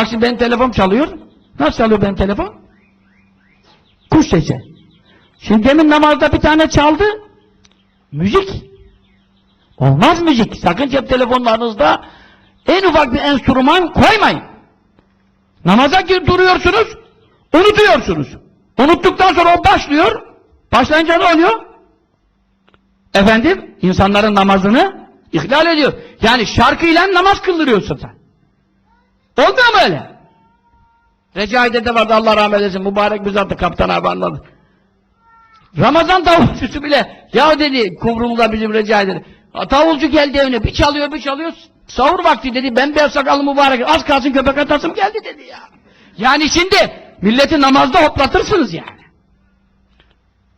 Bak şimdi benim telefon çalıyor. Nasıl çalıyor benim telefon? Kuş sesi. Şimdi demin namazda bir tane çaldı. Müzik. Olmaz müzik. Sakın cep telefonlarınızda en ufak bir enstrüman koymayın. Namaza duruyorsunuz, unutuyorsunuz. Unuttuktan sonra o başlıyor. Başlayınca ne oluyor? Efendim, insanların namazını ihlal ediyor. Yani şarkıyla namaz kıldırıyorsun sen. Olmuyor mu öyle? Recai'de de vardı Allah rahmet eylesin. Mübarek bir zattı kaptan abi anladı. Ramazan davulcusu bile ya dedi Kuvrul'da bizim Recai'de. Davulcu geldi evine bir çalıyor bir çalıyor. Sahur vakti dedi ben beyaz sakallı mübarek az kalsın köpek atasım geldi dedi ya. Yani şimdi milleti namazda hoplatırsınız yani.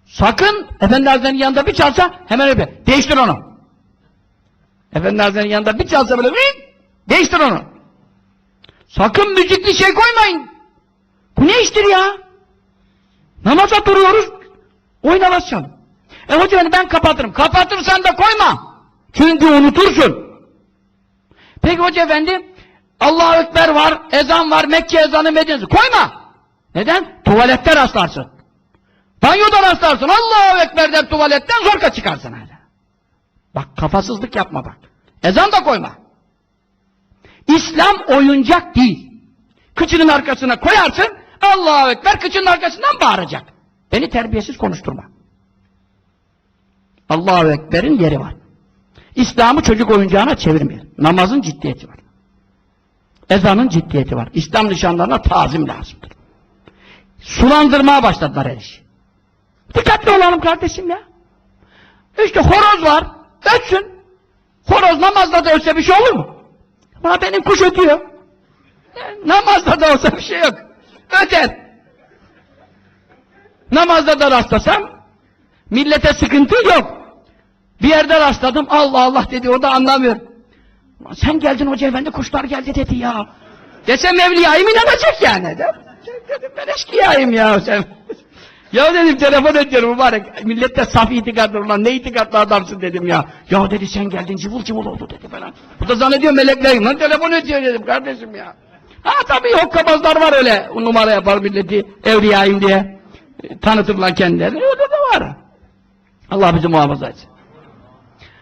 Sakın Efendi Hazretleri'nin yanında bir çalsa hemen öyle değiştir onu. Efendi Hazretleri'nin yanında bir çalsa böyle değiştir onu. Sakın müzikli şey koymayın. Bu ne iştir ya? Namaza duruyoruz. Oynamaz çal. E hoca hani ben kapatırım. Kapatırsan da koyma. Çünkü unutursun. Peki hoca efendi Allahu Ekber var, ezan var, Mekke ezanı Medine'si. Koyma. Neden? Tuvalette rastlarsın. Banyoda rastlarsın. Allahu Ekber der tuvaletten zorka çıkarsın hala. Bak kafasızlık yapma bak. Ezan da koyma. İslam oyuncak değil. Kıçının arkasına koyarsın, Allahu Ekber kıçının arkasından bağıracak. Beni terbiyesiz konuşturma. Allahu Ekber'in yeri var. İslam'ı çocuk oyuncağına çevirmeyin. Namazın ciddiyeti var. Ezanın ciddiyeti var. İslam nişanlarına tazim lazımdır. Sulandırmaya başladılar her işi. Dikkatli olalım kardeşim ya. İşte horoz var, ötsün. Horoz namazda da ölse bir şey olur mu? Ama benim kuş ötüyor. Namazda da olsa bir şey yok. Öter. Namazda da rastlasam millete sıkıntı yok. Bir yerde rastladım Allah Allah dedi o da anlamıyor. Sen geldin hoca efendi kuşlar geldi dedi ya. Desem evliyayım inanacak yani. De- ben eşkıyayım ya sen. ya dedim telefon ediyorum mübarek. Millet de saf itikadlı ulan ne itikadlı adamsın dedim ya. Ya dedi sen geldin cıvıl cıvıl oldu dedi falan. Bu da zannediyor meleklerim lan telefon ediyor dedim kardeşim ya. Ha tabii hokkabazlar var öyle numara yapar milleti evliyayım diye. E, Tanıtırlar kendilerini. Öyle de var. Allah bizi muhafaza etsin.